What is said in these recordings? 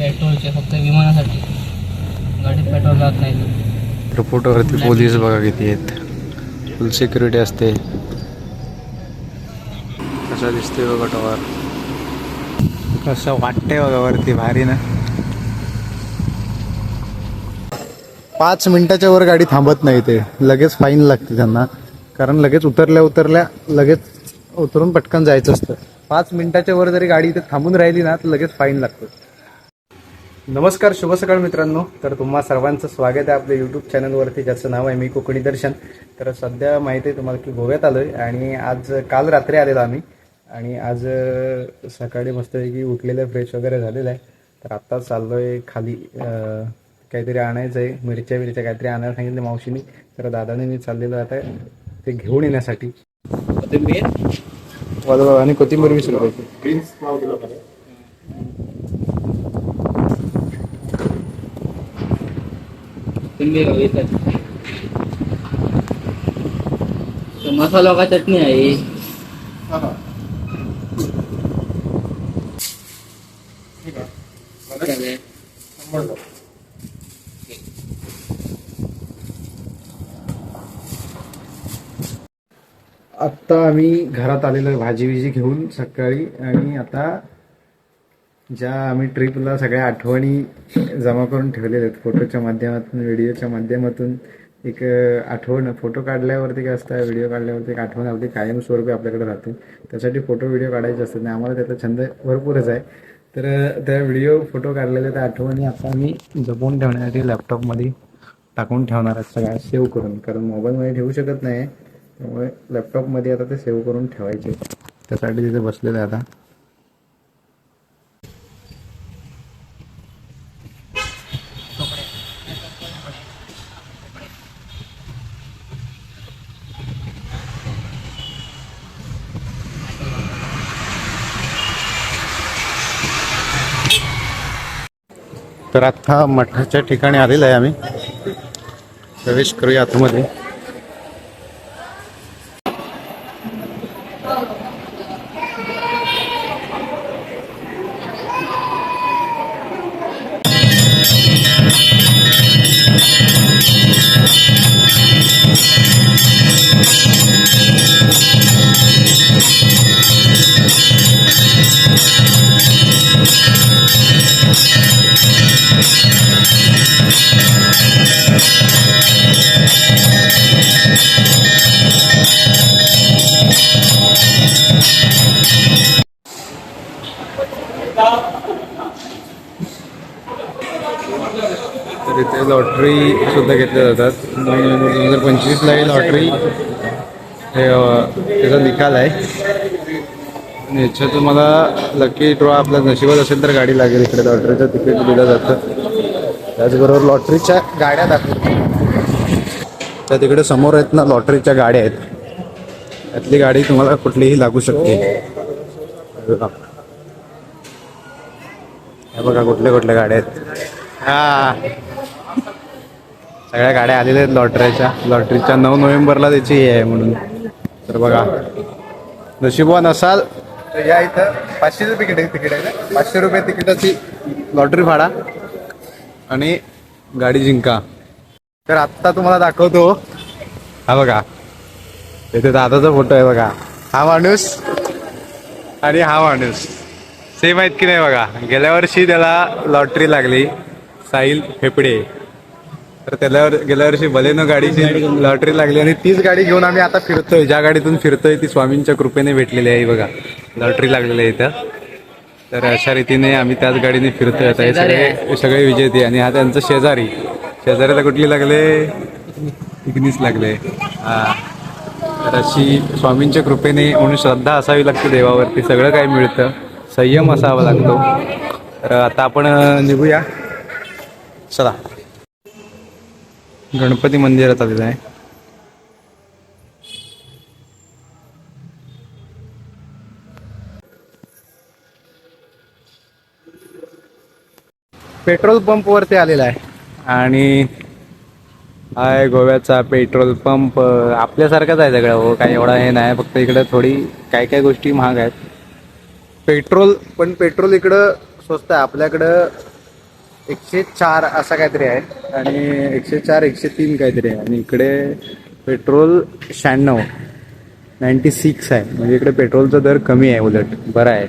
पेट्रोलचे फक्त विमानासाठी. गाडीत पेट्रोल जात नाही. एअरपोर्टवरती पोलीस बघा किती आहेत. फुल सिक्युरिटी असते. कसा दिसते बघा टॉवर कसं वाटतंय बघा वरती भारी ना? पाच मिनिटाच्या वर गाडी थांबत नाही ते. लगेच फाईन लागते त्यांना. कारण लगेच उतरल्या उतरल्या लगेच उतरून पटकन जायचं असतं. पाच मिनिटाच्या वर जरी गाडी इथे थांबून राहिली ना तर लगेच फाईन लागतो. नमस्कार शुभ सकाळ मित्रांनो. तर तुम्हा सर्वांचं स्वागत आहे आपल्या यूट्यूब चॅनलवरती ज्याचं नाव आहे मी कोकणी दर्शन. तर सध्या माहिती आहे तुम्हाला की गोव्यात आलोय आणि आज काल रात्री आलेलो आम्ही. आणि आज सकाळी मस्तपैकी उठलेलं फ्रेश वगैरे झालेलं आहे. तर आत्ता चाललोय खाली अं, काहीतरी आणायचं आहे मिरच्या बिरच्या काहीतरी आणायला सांगितलं मावशीने. तर दादाने मी चाललेलो आता ते घेऊन येण्यासाठी. आणि कोथिंबीर वीस रुपयाची तो मसाला का चटणी आहे. आत्ता आम्ही घरात आलेलो भाजी बिजी घेऊन सकाळी आणि आता ज्या आम्ही ट्रिपला सगळ्या आठवणी जमा करून ठेवलेल्या आहेत फोटोच्या माध्यमातून व्हिडिओच्या माध्यमातून एक आठवण फोटो काढल्यावरती काय असतं व्हिडिओ काढल्यावरती एक आठवण अगदी कायमस्वरूपी आपल्याकडे राहते. त्यासाठी फोटो व्हिडिओ काढायचे असतात आणि आम्हाला त्याचा छंद भरपूरच आहे. तर त्या व्हिडिओ फोटो काढलेल्या त्या आठवणी आता आम्ही जपून ठेवण्यासाठी लॅपटॉपमध्ये टाकून ठेवणार आहेत सगळ्या सेव्ह करून. कारण मोबाईलमध्ये ठेवू शकत नाही त्यामुळे लॅपटॉपमध्ये आता ते सेव्ह करून ठेवायचे. त्यासाठी तिथे बसलेलं आहे आता. तर आत्ता मठाच्या ठिकाणी आलेलं आहे आम्ही. प्रवेश करूया आतमध्ये. लॉटरीसुद्धा लॉटरी सुद्धा घेतल्या जातात. दोन हजार पंचवीसला ही लॉटरी हे त्याचा निकाल आहे. आणि याच्यात तुम्हाला लकी ड्रॉ आपल्या नशिबात असेल तर गाडी लागेल. इकडे लॉटरीचं तिकीट दिलं जातं. त्याचबरोबर लॉटरीच्या गाड्या दाखवतात त्या तिकडे समोर आहेत ना लॉटरीच्या गाड्या आहेत. त्यातली गाडी तुम्हाला कुठलीही लागू शकते. हे बघा कुठल्या कुठल्या गाड्या आहेत. हा. सगळ्या गाड्या आलेल्या आहेत लॉटरीच्या. लॉटरीच्या नऊ नोव्हेंबरला त्याची हे आहे म्हणून. तर बघा. नशिबवान असाल. तर या इथं पाचशेचं तिकीट आहे तिकीट आहे ना? पाचशे रुपये तिकिटाची लॉटरी फाडा. आणि गाडी जिंका. तर आत्ता तुम्हाला दाखवतो. हा बघा. इथे दादाचा फोटो आहे बघा. हा माणूस आणि हा माणूस. सेम आहेत की नाही बघा? गेल्या वर्षी त्याला लॉटरी लागली. साहिल फेपडे. तर त्याला गेल्या वर्षी बलेनो गाडीची लॉटरी लागली आणि तीच गाडी घेऊन आम्ही आता फिरतोय. ज्या गाडीतून फिरतोय ती स्वामींच्या कृपेने भेटलेली आहे. बघा लॉटरी लागलेली आहे इथं. तर अशा रीतीने आम्ही त्याच गाडीने फिरतोय. आता हे सगळे सगळे विजेते आणि हा त्यांचा शेजारी. शेजारीला कुठली लागले? इग्निस लागले. हा. तर अशी स्वामींच्या कृपेने म्हणून श्रद्धा असावी लागते देवावरती. सगळं काय मिळतं. संयम असावा लागतो. तर आता आपण निघूया. चला. गणपती मंदिरात आलेलं आहे. पेट्रोल पंपवरती आलेला आहे. आणि हाय गोव्याचा पेट्रोल पंप आपल्यासारखाच आहे सगळं. हो काही एवढा हे नाही फक्त इकडं थोडी काय काय गोष्टी महाग आहेत. पेट्रोल पण पेट्रोल इकडं स्वस्त आहे. आपल्याकडं एकशे चार असा काहीतरी आहे. आणि एकशे चार एकशे तीन काहीतरी आहे. आणि इकडे पेट्रोल शहाण्णव. नाईन्टी सिक्स आहे. म्हणजे इकडे पेट्रोलचा दर कमी आहे उलट. बरा आहे.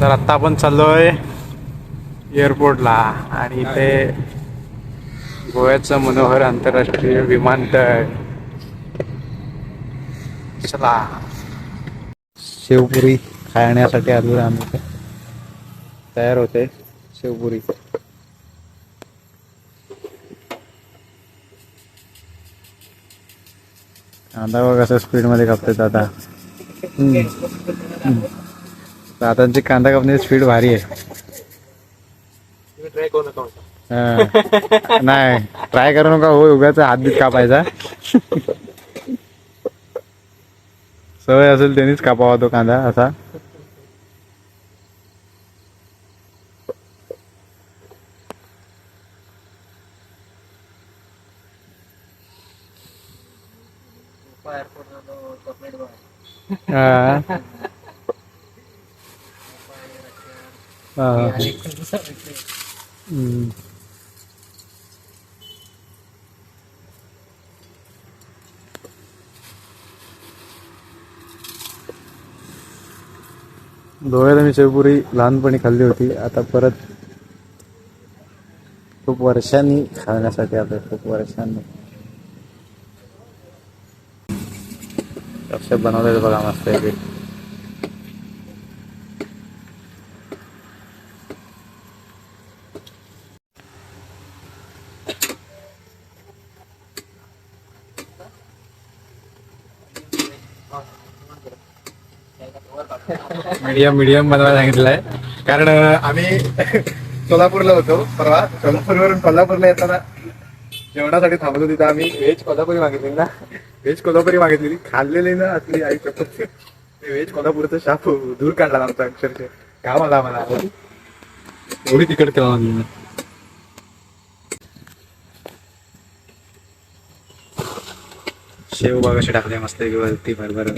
तर आत्ता आपण चाललोय एअरपोर्टला. आणि इथे गोव्याचं मनोहर आंतरराष्ट्रीय विमानतळ. चला. शेवपुरी. खाण्यासाठी आलो आम्ही तयार होते शेवपुरी. कांदा बघ कसा स्पीडमध्ये कापते दादा. दादांची कांदा कापण्याची स्पीड भारी आहे. नाही ट्राय करू नका हो उगाच हात बीत कापायचा. सवय असेल त्यांनीच कापावा तो कांदा असा. हा. हा. डोळ्याला मी शेवपुरी लहानपणी खाल्ली होती आता परत खूप वर्षांनी खाण्यासाठी आता खूप वर्षांनी असे बनवलेलं बघा मस्त आहे मीडियम मीडियम बनवायला सांगितलंय कारण आम्ही सोलापूरला होतो परवा सोलापूरवरून कोल्हापूरला येताना जेवणासाठी थांबलो तिथं आम्ही व्हेज कोल्हापुरी मागितली ना. व्हेज कोल्हापुरी मागितलेली खाल्लेली ना आपली आई शपथ व्हेज कोल्हापूरचा शाप दूर काढला आमचा अक्षरशः. काम आला आम्हाला. एवढी तिकट केला शेव बघ असे टाकले मस्त वरती भरभर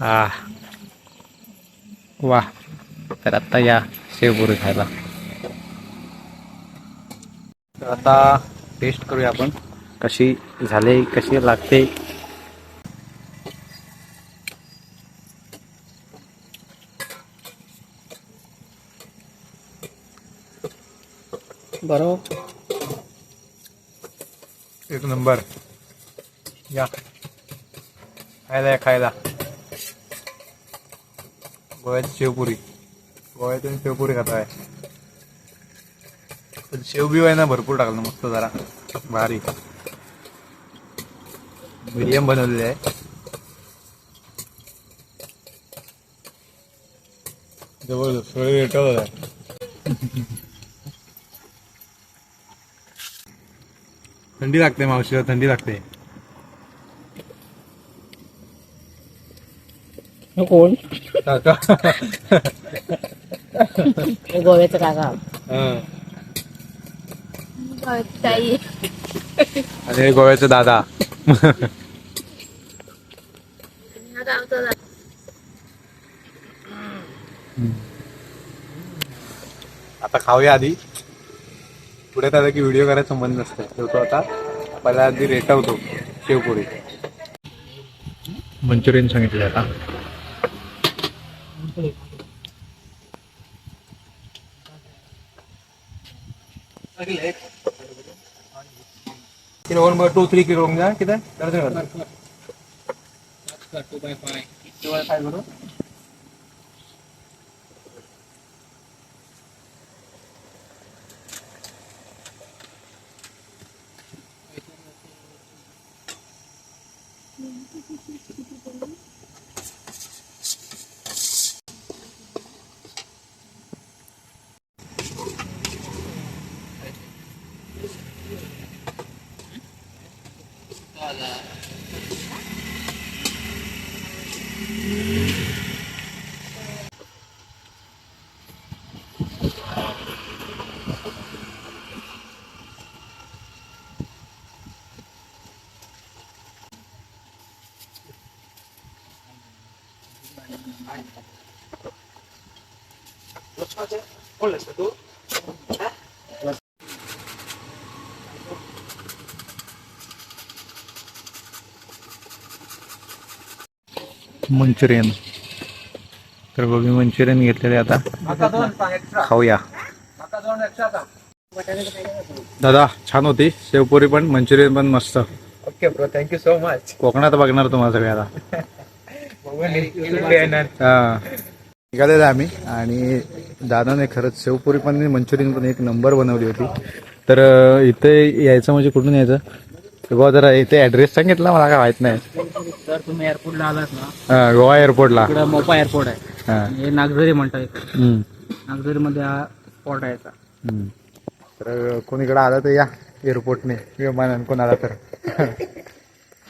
हा वा तर आता या शेवपुरी खायला. तर आता टेस्ट करूया आपण. कशी झाले कशी लागते बरोबर. एक नंबर. या. खायला या खायला. गोव्याची शेवपुरी. गोव्यातून शेवपुरी खात आहे पण शेवबी आहे ना भरपूर टाकलं मस्त जरा. भारी. मीडियम बनवलेली आहे. जबरदस्त सगळे रेटवलं आहे थंडी लागते मावशीला थंडी लागते. कोण? काका. गोव्याचं काका. हं. ताई. आणि हे गोव्याचे दादा. आता खाऊया आधी. पुढे त्याला की व्हिडिओ करायचा संबंध नसतं. ठेवतो आता पहिला आधी रेटवतो शेवपुरी. मंचुरियन सांगितलं आता. किती one by two three kilo घ्या किती? दर्जन two by five Wala. Manchurian. तर गोबी मंचुरियन घेतलेले आता. खाऊया. दादा छान होती. शेवपुरी पण मंचुरियन पण मस्त. Okay bro thank you so much कोकणात बघणार तुम्हाला सगळ्याला हा निघालेलो आम्ही. आणि दादाने खरंच शेवपुरी पण मंचुरियन पण एक नंबर बनवली होती. तर इथे यायचं म्हणजे कुठून यायचं? तेव्हा जरा इथे ऍड्रेस सांगितला मला काय माहीत नाही. जर तुम्ही एअरपोर्टला आलात ना? हा, गोवा एअरपोर्टला मोपा एअरपोर्ट आहे. हा. नागझरी म्हणतात इकडे. हम्म. नागझरीमध्ये हा स्पॉट आहे. तर कोणीकडे आलं तर या एअरपोर्टने विमानाने कोण आला तर.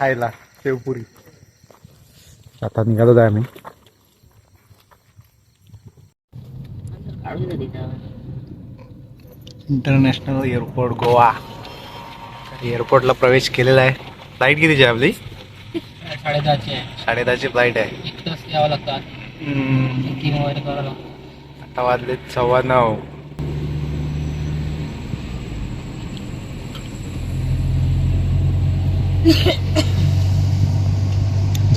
खायला शेवपुरी. आता निघालो आहे आम्ही. इंटरनॅशनल एअरपोर्ट गोवा एअरपोर्टला प्रवेश केलेला आहे. फ्लाईट कितीची आहे आपली? साडेदहाची आहे. साडेदहाची फ्लाईट आहे. एक तास यावं लागतं चेकिंग वगैरे करावं लागतं. आता वाजले सव्वा नऊ.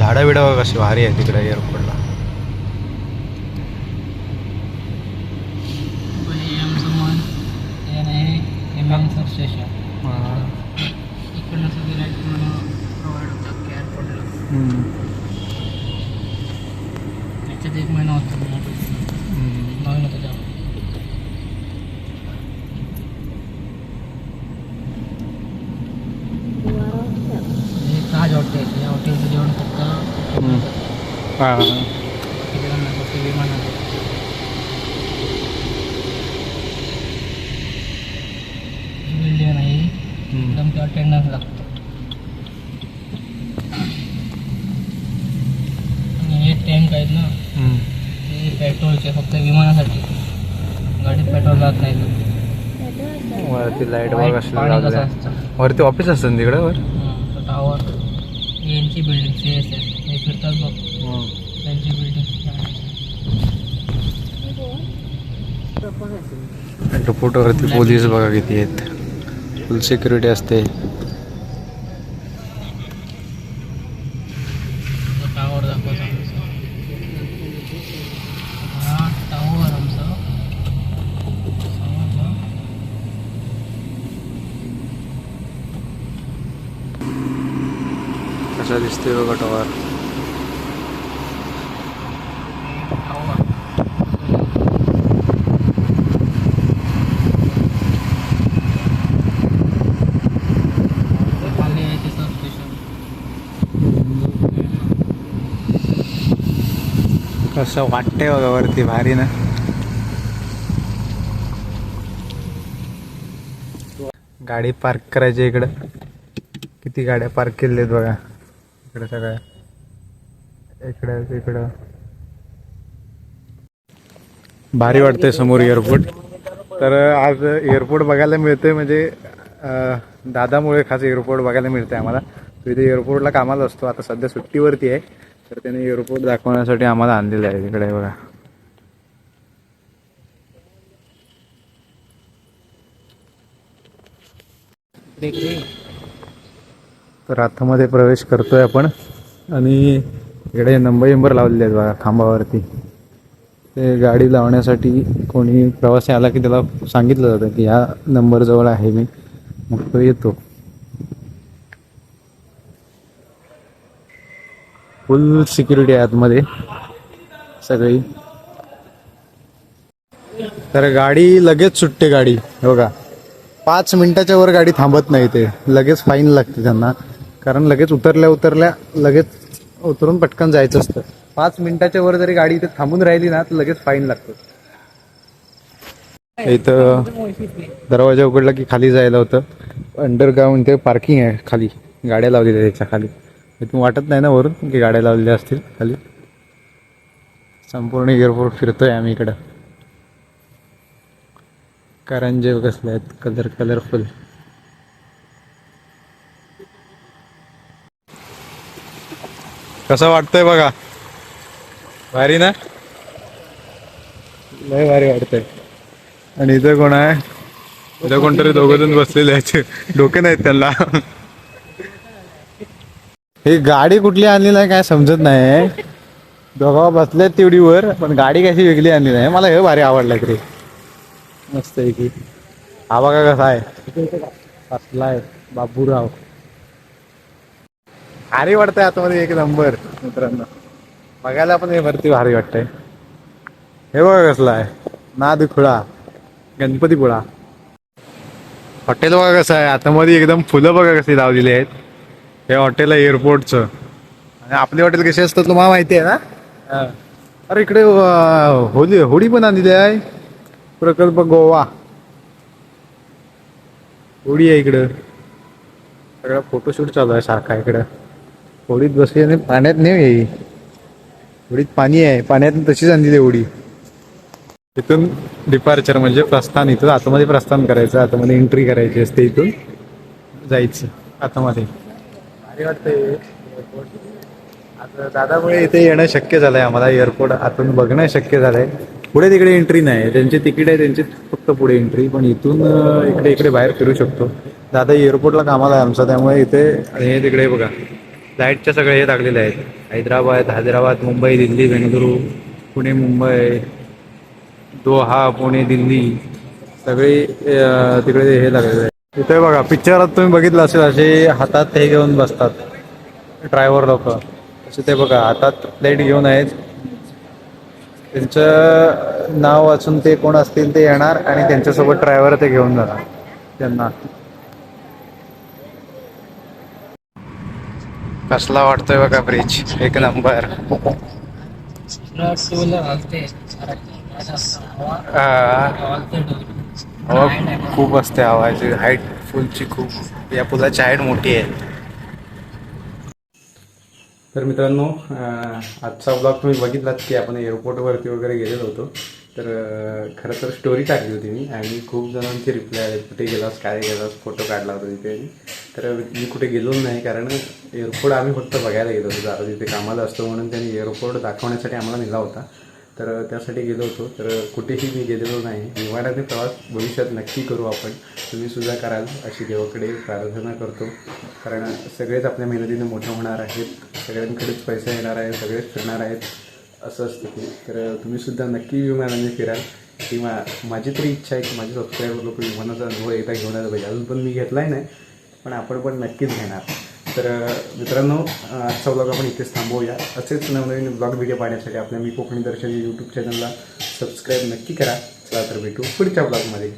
झाडं बिडं कशी भारी आहे तिकडे एअरपोर्टला स्टेशन इकडनं सगळी लाइट प्रोव्हाइड होतात की एअरपोर्टला याच्यात एक महिना होता नवीन होतं तेव्हा हे ताज हॉटेल या हॉटेलचं जेवण फक्त नाही, बिल्डिंग एकदम ते अटेंडन्स लागतं आणि हे टँक आहेत ना ते पेट्रोलचे फक्त विमानासाठी गाडीत पेट्रोल जात नाही वरती लाइट बघा वरती ऑफिस असतं तिकडे वर टावर यांची बिल्डिंग सी एस एस हे फिरतात बघ. त्यांची बिल्डिंग एअरपोर्टवरती पोलीस बघा किती आहेत. फुल सिक्युरिटी असते. टावर कसा दिसतोय बघा टॉवर कसं वाटतंय बघा वरती भारी ना. गाडी पार्क करायची इकडं. किती गाड्या पार्क केलेल्या आहेत बघा. इकडे सगळ्या. इकडं इकडं भारी वाटतंय समोर एअरपोर्ट तर आज एअरपोर्ट बघायला मिळतंय म्हणजे दादामुळे खास एअरपोर्ट बघायला मिळतंय आम्हाला. तो इथे एअरपोर्टला कामाला असतो. आता सध्या सुट्टीवरती आहे. तर त्याने एअरपोर्ट दाखवण्यासाठी आम्हाला आणलेलं आहे इकडे बघा. तर आतमध्ये प्रवेश करतोय आपण. आणि इकडे नंबर नंबर लावलेले आहेत बघा खांबावरती. ते गाडी लावण्यासाठी कोणी प्रवासी आला की त्याला सांगितलं जातं की ह्या नंबर जवळ आहे मी. मग तो येतो. फुल सिक्युरिटी आहे आतमध्ये. सगळी. तर गाडी लगेच सुटते गाडी हो का? पाच मिनिटाच्या वर गाडी थांबत नाही ते. लगेच फाईन लागते त्यांना. कारण लगेच उतरल्या उतरल्या लगेच उतरून पटकन जायचं असतं. पाच मिनिटाच्या वर जरी गाडी इथे थांबून राहिली ना तर लगेच फाईन लागतो. इथं दरवाजा उघडला की खाली जायला होतं. अंडरग्राऊंड ते पार्किंग आहे खाली. गाड्या लावलेल्या त्याच्याखाली. इथून वाटत नाही ना वरून की गाड्या लावलेल्या असतील खाली. संपूर्ण एअरपोर्ट फिरतोय आम्ही इकडं. करंजे कसले आहेत कलर कलरफुल कसं वाटतंय बघा? भारी ना? लय भारी वाटतंय. आणि इथं कोण आहे? इथं कोणतरी दोघ जण बसलेले आहेत. डोके नाहीत त्यांना. ही गाडी कुठली आणली नाही काय समजत नाही. दोघा बसलेत तेवढी वर पण गाडी कशी वेगळी आणली नाही. मला हे भारी आवडलं तरी. मस्त आहे की. हा बघा कसा आहे. असला आहे बाबूराव. भारी वाटतंय आतमध्ये एक नंबर. मित्रांनो. बघायला पण हे भरती भारी वाटतंय. हे बघा कसला आहे. नाद खुळा गणपतीपुळा. हॉटेल बघा कसं आहे. आतमध्ये एकदम फुलं बघा कशी लावलेली आहेत. हे हॉटेल आहे एअरपोर्टचं. आणि आपले हॉटेल कसे असतात तुम्हाला माहिती आहे ना. अरे इकडे होली होळी पण आणलेली आहे. प्रकल्प गोवा. होळी आहे इकडं. सगळा फोटोशूट चालू आहे सारखा इकडं. होळीत बसली आणि पाण्यात नाही येई होळीत पाणी आहे. पाण्यात तशीच आणलेली आहे होळी इथून डिपार्चर म्हणजे प्रस्थान इथून आतमध्ये प्रस्थान करायचं. आतमध्ये एंट्री करायची असते इथून. जायचं. आतमध्ये. भारी वाटतंय आता दादामुळे इथे येणं शक्य झालंय आम्हाला एअरपोर्ट आतून बघणं शक्य झालंय. पुढे तिकडे एंट्री नाही त्यांची तिकीट आहे त्यांची फक्त पुढे एंट्री पण इथून इकडे इकडे बाहेर फिरू शकतो. दादा एअरपोर्टला कामाला आहे आमचा त्यामुळे इथे आणि हे तिकडे बघा. लाईटच्या सगळे हे लागलेले आहेत. हैदराबाद हैदराबाद मुंबई दिल्ली बेंगलुरू पुणे मुंबई दोहा पुणे दिल्ली सगळे तिकडे हे लागलेले आहे इथे बघा पिक्चरात तुम्ही बघितलं असेल असे हातात हे घेऊन बसतात. ड्रायव्हर लोक. तसे ते बघा हातात प्लेट घेऊन आहेत. त्यांचं नाव वाचून ते कोण असतील ते येणार आणि त्यांच्यासोबत ड्रायव्हर ते घेऊन जाणार त्यांना. कसला वाटतोय बघा ब्रिज एक नंबर हलते हवा खूप असते हवाची हाईट फुलची खूप. या पुलाची हाईट मोठी आहे. तर मित्रांनो आजचा ब्लॉग तुम्ही बघितलात की आपण एअरपोर्टवरती वगैरे गेलेलो होतो. तर खरं तर स्टोरी टाकली होती मी आणि खूप जणांचे रिप्लाय आले. कुठे गेलास काय गेलास फोटो काढला होता तिथे तर मी कुठे गेलो नाही कारण एअरपोर्ट आम्ही फक्त बघायला गेलो होतो दादा तिथे कामाला असतो म्हणून त्यांनी एअरपोर्ट दाखवण्यासाठी आम्हाला नेला होता. तर त्यासाठी गेलो होतो. तर कुठेही मी गेलेलो नाही. विमानाने प्रवास भविष्यात नक्की करू आपण. तुम्ही सुद्धा कराल अशी देवाकडे प्रार्थना करतो. कारण सगळेच आपल्या मेहनतीने मोठं होणार आहेत. सगळ्यांकडेच पैसा येणार आहे. सगळेच फिरणार आहेत. असं असतं ते. तर तुम्हीसुद्धा नक्की विमानाने फिराल. किंवा माझी तरी इच्छा आहे की माझे सबस्क्रायबर लोक विमानाचा अनुभव एकदा घेऊन आला पाहिजे अजून पण मी घेतला नाही. पण आपण पण नक्कीच घेणार. तर मित्रांनो आजचा ब्लॉग आपण इथेच थांबवूया. असेच नवनवीन ब्लॉग व्हिडिओ पाहण्यासाठी आपल्या मी कोकणी दर्शन यूट्यूब चॅनलला सबस्क्राईब नक्की करा. चला तर भेटू पुढच्या ब्लॉगमध्ये